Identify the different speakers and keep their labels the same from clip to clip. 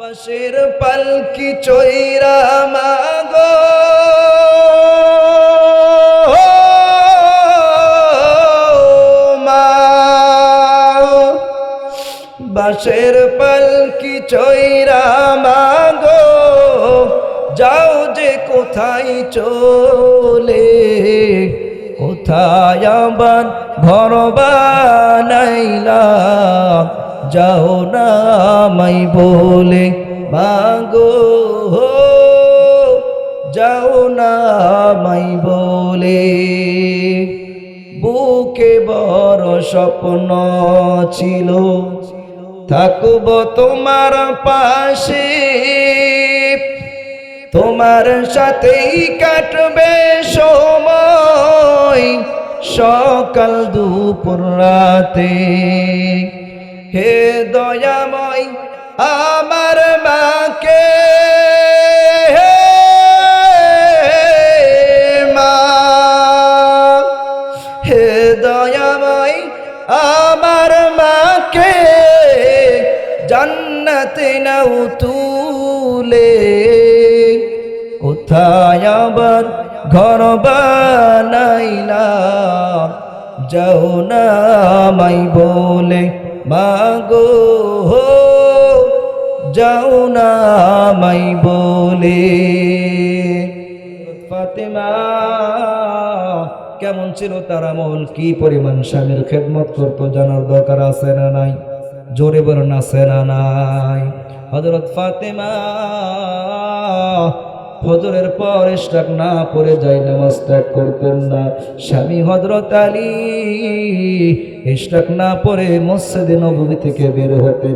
Speaker 1: বাসের পালকি চৈরা মাগো। বাসের পালকি চৈরা মাগো। যাও যে কোথায় চলে, কোথায় আবার ঘর বানাইলা। যাও না মাই বলে মাগো যাও না মাই বলে, বুকে বড় স্বপ্ন ছিল। থাকব তোমার পাশে, তোমার সাথেই কাটবে সময়। সকাল দুপুর রাতে হে দয়াময় আমার মাকে মা, হে দয়াময় আমার মাকে, জান্নাতে নাও তুলে। কোথায় আবার ঘর বানাইলা যাও না মাই বলে। মাগো যাও না মাই বলে। ফাতেমা, কেমন ছিল তার আমল? কি পরিমাণ স্বামীর খেদমত করতো জানার দরকার আছে না নাই? জোরে বলেন, আছে না নাই? হজরত ফাতেমা ফজরের পর ইস্টাক না পড়ে যাই নামাজ ত্যাগ করতেন না। স্বামী হজরত আলী ইস্টাক না পড়ে মসজিদে নবী থেকে বের হতে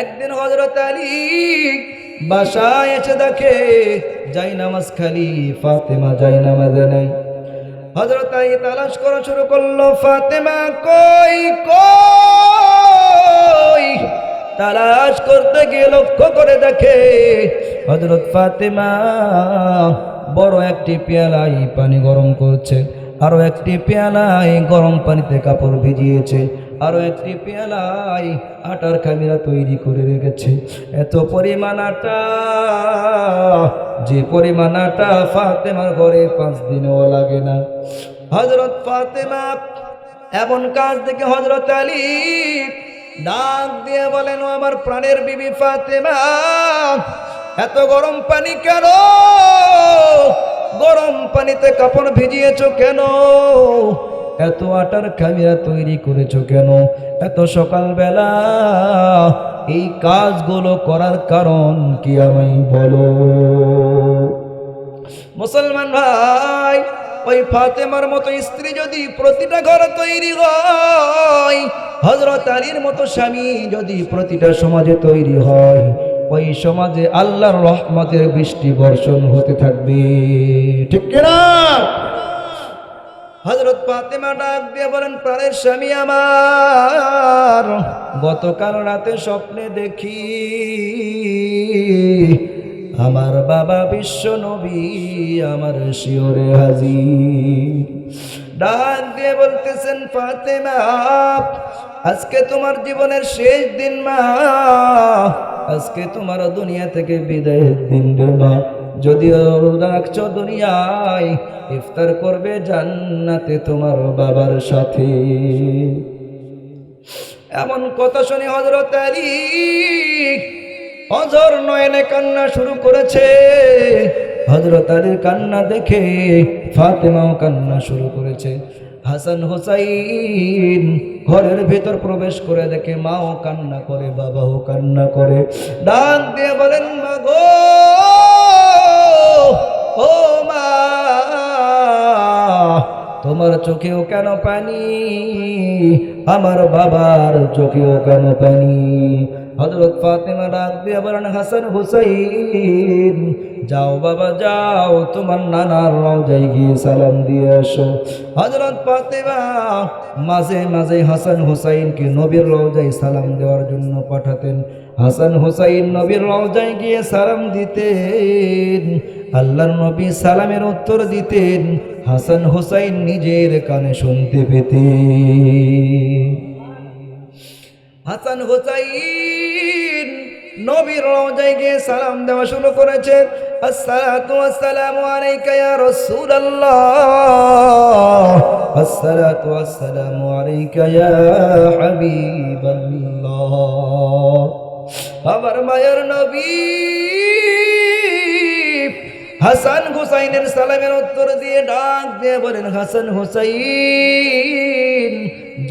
Speaker 1: একদিন হজরত আলী বাসায় এসে দেখে, যাই নামাজ খালি, ফাতেমা যাই নামাজে নাই। হজরত আলী তালাশ করা শুরু করল, ফাতেমা কই কই? তালাশ করতে গিয়ে লক্ষ্য করে দেখে হজরত ফাতেমা বড় একটি পেয়ালাই পানি গরম করছে, আরও একটি পেয়ালায় গরম পানিতে কাপড় ভিজিয়েছে, আরও একটি পেয়ালায় আটার খামিরা তৈরি করে রেখেছে। এত পরিমাণ আটা, যে পরিমাণ আটা ফাতেমার ঘরে পাঁচ দিনও লাগে না। হজরত ফাতেমা এমন কাজ দেখে হজরত আলী ডাক দিয়ে বলেন আমার প্রাণের বিবি ফাতেমা, এত গরম পানি কেন? গরম পানিতে কাপড় ভিজিয়েছ কেন? এত আটার খামিরা তৈরি করেছ কেন? এত সকালবেলা এই কাজগুলো করার কারণ কি আমি বলো? মুসলমান ভাই ওই ফাতেমার মতো স্ত্রী যদি প্রতিটা ঘর তৈরি হয় হজরত আলীর মতো স্বামী যদি প্রতিটা সমাজে তৈরি হয়, ওই সমাজে আল্লাহর রহমতের বৃষ্টি বর্ষণ হতে থাকবে। ঠিক কিনা হজরত ফাতেমা ডাক দিয়ে বলেন, প্রাণের স্বামী আমার, গতকাল রাতে স্বপ্নে দেখি আমার বাবা বিশ্ব নবী, আমার শিওরে হাজি ডাক দিয়ে বলতেছেন, ফাতেমা, আজকে তোমার জীবনের শেষ দিন মা। আজকে তোমার দুনিয়া থেকে বিদায়ের দিন মা। যদিও রাখছো দুনিয়ায়, ইফতার করবে জান্নাতে তোমার বাবার সাথে। এমন কথা শুনে হজরত আলী অজর নয়নে কান্না শুরু করেছে। হজরত আলীর কান্না দেখে ফাতেমাও কান্না শুরু করেছে। হাসান হোসাইন ঘরের ভেতর প্রবেশ করে দেখে মাও কান্না করে, বাবাও কান্না করে। ডাক দিয়ে বলেন মা গো ও মা, তোমার চোখেও কেন পানি? আমার বাবার চোখেও কেন পানি? হজরত ফাতেমা ডাক দিয়ে বলেন, হাসান হুসাইন, যাও বাবা, যাও, তোমার নানার রওজায় গিয়ে সালাম দিয়ে আসো। হজরত ফাতেমা মাঝে মাঝে হাসান হুসাইনকে নবীর রওজায় সালাম দেওয়ার জন্য পাঠাতেন। হাসান হুসাইন নবীর রওজায় গিয়ে সালাম দিতেন, আল্লাহর নবী সালামের উত্তর দিতেন, হাসান হুসাইন নিজের কানে শুনতে পেতেন। হাসান হুসাইন নবীর রওজায় গিয়ে সালাম দেওয়া শুরু করেছে। আসসালাতু আসসালামু আলাইকা ইয়া রাসূলুল্লাহ। আসসালাতু আসসালামু আলাইকা ইয়া হাবিবাল্লাহ। আমার মায়ের নবী হাসান হুসাইনের সালামের উত্তর দিয়ে ডাক দিয়ে বলেন, হাসান হুসাইন,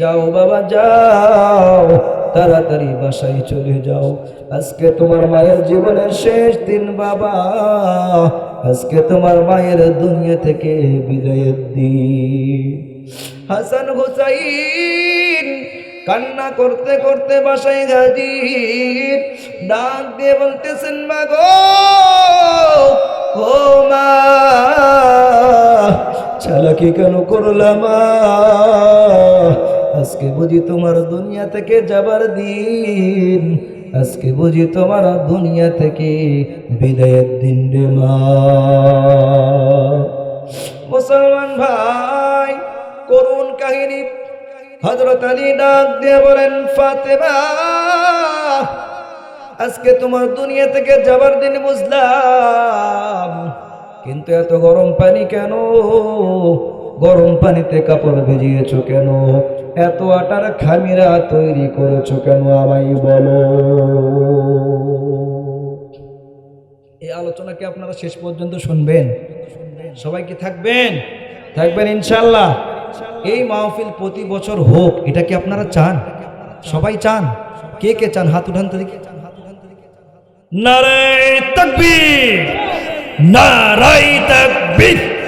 Speaker 1: যাও বাবা, যাও। তাড়াতাড়ি বাসায় চলে যাও। আজকে তোমার মায়ের জীবনের শেষ দিন, বাবা। আজকে তোমার মায়ের দুনিয়া থেকে বিদায়ের দিন। হাসান হুসাইন কান্না করতে করতে বাসায় হাজির। ডাক দিয়ে বলতেছেন মা গো ও মা, চালাকি কেন করলাম আজকে বুঝি তোমার দুনিয়া থেকে যাবার দিন। আজকে বুঝি তোমার দুনিয়া থেকে বিদায়ের দিন রে মা। মুসলমান ভাই, করুণ কাহিনী। হজরত আলী ডাক দিয়ে বলেন, ফাতেমা, আজকে তোমার দুনিয়া থেকে যাবার দিন বুঝলাম। কিন্তু এত গরম পানি কেন? গরম পানিতে কাপড় ভেজিয়েছো কেন? এত আটার খামিরা তৈরি করেছ কেন আমায় বলো? এই আলোচনা কি আপনারা শেষ পর্যন্ত শুনবেন? সবাই কি থাকবেন? থাকবেন ইনশাল্লাহ এই মাহফিল প্রতি বছর হোক, এটা কি আপনারা চান? সবাই চান? কে কে চান? হাত উঠান তো দেখি।
Speaker 2: নারায় তকবীর! নারায় তকবীর!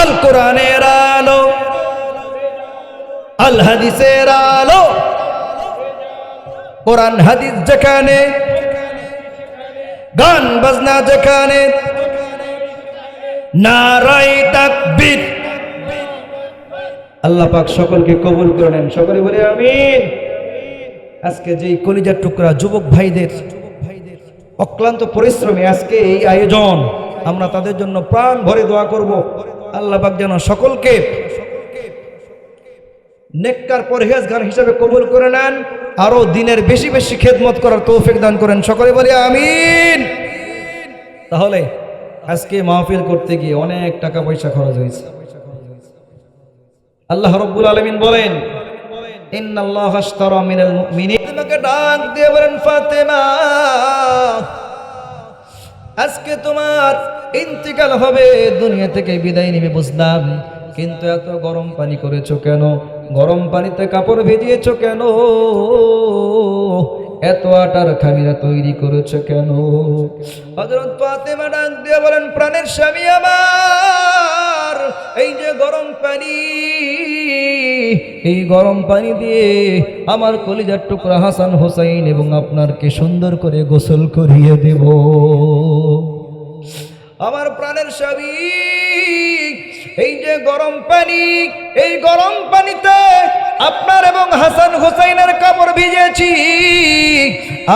Speaker 1: আল কোরআনের আলো, আল হাদিসের আলো। কোরআন, হাদিস যেখানে, গান, বাজনা যেখানে আল্লাহ পাক সকলকে কবুল করে নেন, সকলে বলে আমিন। আজকে যেই কলিজার টুকরা যুবক ভাইদের অক্লান্ত পরিশ্রমে আজকে এই আয়োজন, আমরা তাদের জন্য প্রাণ ভরে দোয়া করব। আল্লাহ পাক যেন সকলকে নেককার পরহেজগার হিসাবে কবুল করে নেন আরও দিনের বেশি বেশি খেদমত করার তৌফিক দান করেন। সকলে বলে আমিন। তাহলে আজকে মাহফিল করতে গিয়ে অনেক টাকা পয়সা খরচ হয়েছে। আল্লাহ রব্বুল আলমিন বলেন বলেন, ফাতেমা, আজকে তোমার ইন্তিকাল হবে, দুনিয়া থেকে বিদায় নিবে, বুঝলাম। কিন্তু এত গরম পানি করেছ কেন? গরম পানিতে কাপড় ভিজিয়েছো কেন? এত আটার খামিরা তৈরি করেছ কেন? হযরত ফাতেমা ডাক দিয়ে বলেন, প্রাণের স্বামী আমার, এই যে গরম পানি, এই গরম পানি দিয়ে আমার কলিজার টুকরা হাসান হোসাইন এবং আপনারকে সুন্দর করে গোসল করিয়ে দেব। আমার প্রাণের সাবি এই যে গরম পানি, এই গরম পানিতে আপনার এবং হাসান হুসাইনের কাপড় ভিজেছি।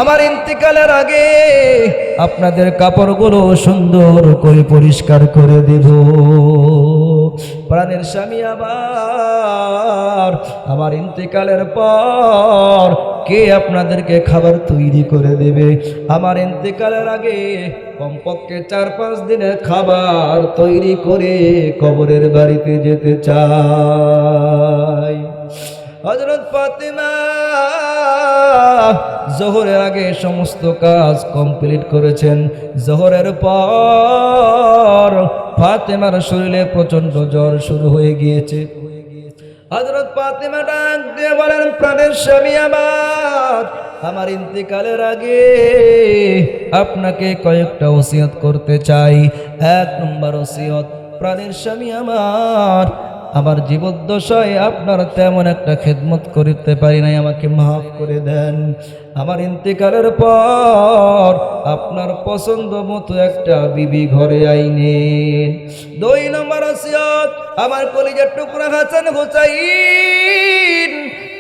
Speaker 1: আমার ইন্তিকালের আগে আপনাদের কাপড়গুলো সুন্দর করে পরিষ্কার করে দেব। প্রাণের স্বামী আবার আমার ইন্তেকালের পর কে আপনাদেরকে খাবার তৈরি করে দেবে? আমার ইন্তেকালের আগে কমপক্ষে চার পাঁচ দিনের খাবার তৈরি করে কবরের বাড়িতে যেতে চাই। হজরত ফাতেমা জোহরের আগে সমস্ত কাজ কমপ্লিট করেছেন। জোহরের পর ফাতেমার শরীরে প্রচণ্ড জ্বর শুরু হয়ে গিয়েছে। হজরত ফাতেমা ডাক দিয়ে বলেন, প্রাণের স্বামী আমার আমার ইন্তিকালের আগে আপনাকে কয়েকটা ওসিয়ত করতে চাই। এক নম্বর ওসিয়ত, প্রাণের স্বামী আমার আমার জীবদ্দশায় আপনার তেমন একটা খেদমত করতে পারি নাই, আমাকে মাফ করে দেন। আমার ইন্তেকালের পর আপনার পছন্দ মতো একটা বিবি ঘরে আইনেন। দুই নম্বর আমার কলিজার টুকরা হাসান হোসাইন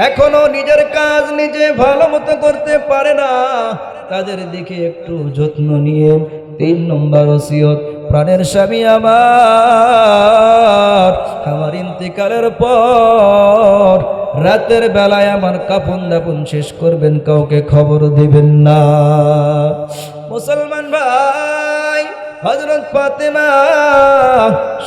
Speaker 1: এখনও নিজের কাজ নিজে ভালো মতো করতে পারে না। তাদের দিকে একটু যত্ন নিয়ে তিন নম্বর ওসিয়ত প্রাণের স্বামী আমার। আমার ইন্তিকালের পর রাতের বেলায় আমার কাপন দাপন শেষ করবেন, কাউকে খবর দিবেন না। মুসলমান ভাই হজরত ফাতেমা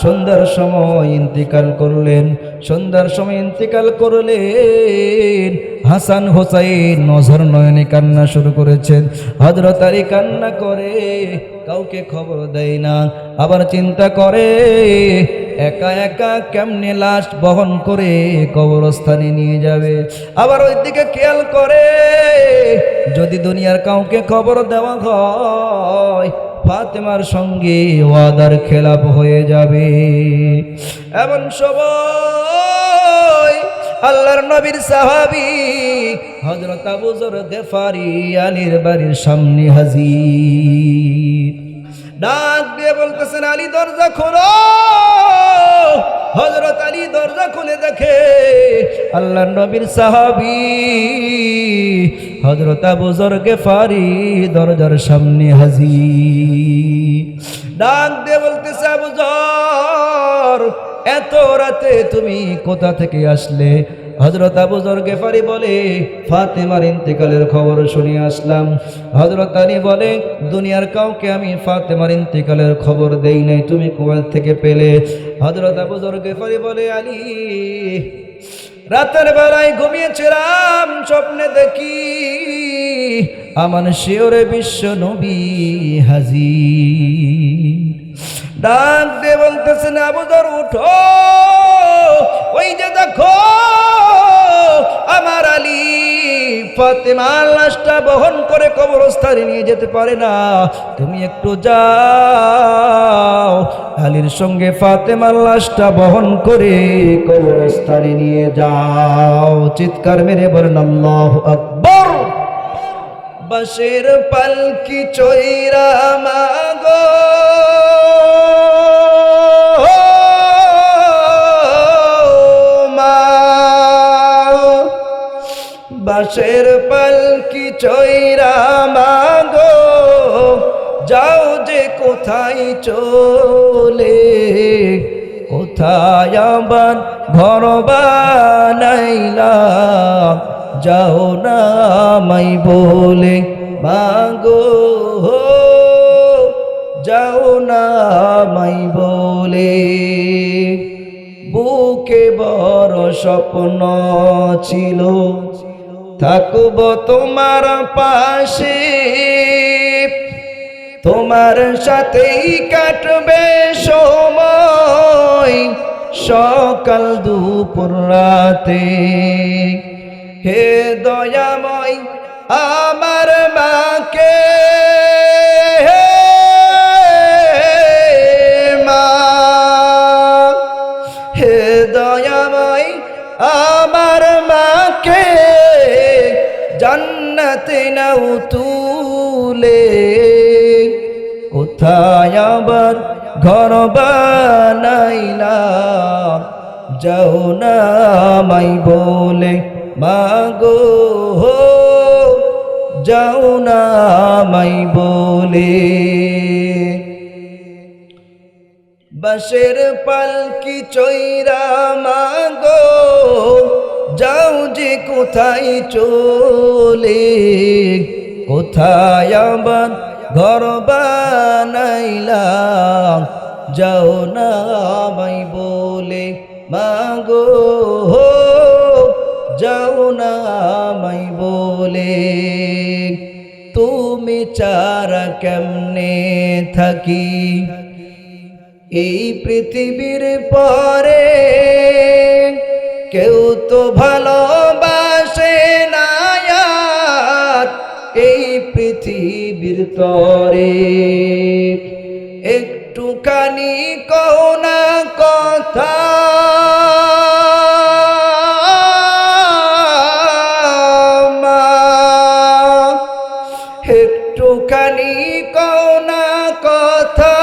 Speaker 1: সন্ধ্যার সময় ইন্তিকাল করলেন, সন্ধ্যার সময় ইন্তিকাল করলেন। হাসান হোসাইন নজর নয়নে কান্না শুরু করেছেন হজরত আলী কান্না করে কাউকে খবর দেয় না। আবার চিন্তা করে, একা একা কেমনে লাশ বহন করে কবরস্থানে নিয়ে যাবে? আবার ওই দিকে খেয়াল করে, যদি দুনিয়ার কাউকে খবর দেওয়া হয়, ফাতেমার সঙ্গে ওয়াদার খেলাপ হয়ে যাবে। এমন সময় আল্লাহর নবীর সাহাবি হজরত আবুজর গেফারি আলীর বাড়ির সামনে হাজির। ডাক দিয়ে বলতেছেন, আলী, দরজা খোলো। হজরত আলী দরজা খুলে দেখে আল্লাহ নবীর সাহাবি হজরত আবুজর গেফারি দরজার সামনে হাজির। ডাক দিয়ে বলতেছে আবুজর এত রাতে তুমি কোথা থেকে আসলে? হজরত আবুজর গেফারি বলে, ফাতেমার ইন্তেকালের খবর শুনে আসলাম। হজরত আলী বলে, দুনিয়ার কাউকে আমি ফাতেমার ইন্তেকালের খবর দেই নাই, তুমি কোয়াল থেকে পেলে? হজরত আবুজর গেফারি বলে, আলী, রাতের বেলায় ঘুমিয়েছিলাম, স্বপ্নে দেখি আমার শিওরে বিশ্ব নবী হাজির। ডাক দিয়ে বলতেছেন আবুদর উঠো। ওই যে দেখো, আমার আলী ফাতেমার লাশটা বহন করে কবরস্থানে নিয়ে যেতে পারে না। তুমি একটু যাও। আলীর সঙ্গে ফাতেমার লাশটা বহন করে কবরস্থানে নিয়ে যাও। চিৎকার মেরে বলেন, আল্লাহ আকবর। বাসের পালকি চৈরা মাগো। বাসের পালকি চৈরা মাগো। যাও যে কোথায় চলে, কোথায় আবার ঘর বানাইলাম যাও না মাই বলে, মাগো যাও না মাই বলে। বুকে বড় স্বপ্ন ছিল, থাকব তোমার পাশে, তোমার সাথেই কাটবে সময় সকাল দুপুর রাতে। হে দয়াময় আমার মাকে মা, হে দয়াময় আমার মাকে, জান্নাতে নাও তুলে। কোথায় আবার ঘর বানাইলাম? যাও না মাই বলে। মাগো হো, যাও না মাই বলে। বাসের পালকি চৈরা মাগো, যাও যে কোথায় চলে। কোথায় আবার ঘর বানাইলাম, যাও না মাই বলে। মাগো যাও না মাই বলে, তুমি চারা কেমনে থাকি? এই পৃথিবীর পরে কেউ তো ভালোবাসে না এই পৃথিবীর তরে একটুখানি কৌনা কথা,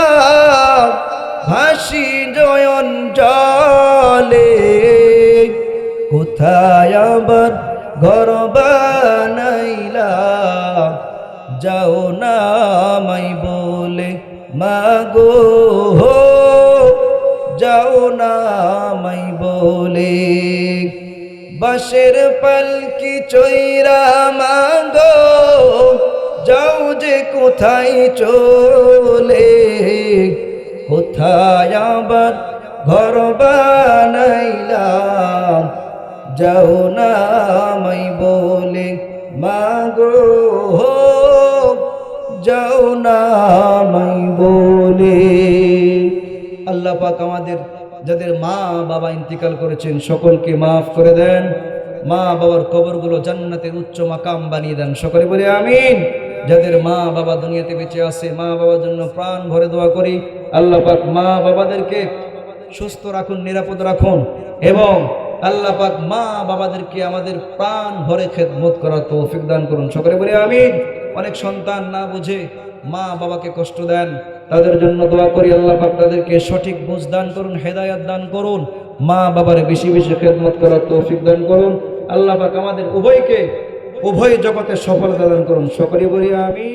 Speaker 1: হাসি জয়ন জলে। কোথায় আবার ঘর বানাইলা, যাও না মাই বলে, মাগো হো। যাও না মাই বলে। বাঁশের পালকি চৈরা মাগো যাও যে কোথায় চলে, কোথায় আবার ঘর বানাইলাম? যাও না মাই বলে, মাগো যাও না বলে। আল্লাহ পাক আমাদের, যাদের মা বাবা ইন্তিকাল করেছেন, সকলকে মাফ করে দেন। মা বাবার কবরগুলো জান্নাতের উচ্চ মাকাম বানিয়ে দেন। সকলে বলে, আমিন। যাদের মা বাবা দুনিয়াতে বেঁচে আছে, মা বাবার জন্য প্রাণ ভরে দোয়া করি। আল্লাহ পাক মা বাবাদেরকে সুস্থ রাখুন, নিরাপদ রাখুন এবং আল্লাহ পাক মা বাবাদেরকে আমাদের প্রাণ ভরে খেদমত করার তৌফিক দান করুন। সকলে বলে আমিন। অনেক সন্তান না বুঝে মা বাবাকে কষ্ট দেন, তাদের জন্য দোয়া করি। আল্লাহ পাক তাদেরকে সঠিক বুঝ দান করুন, হেদায়াত দান করুন, মা বাবার বেশি বেশি খেদমত করার তৌফিক দান করুন। আল্লাহ পাক আমাদের উভয়কে উভয় জগতে সফলতা দান করুন। সকলে বলি আমি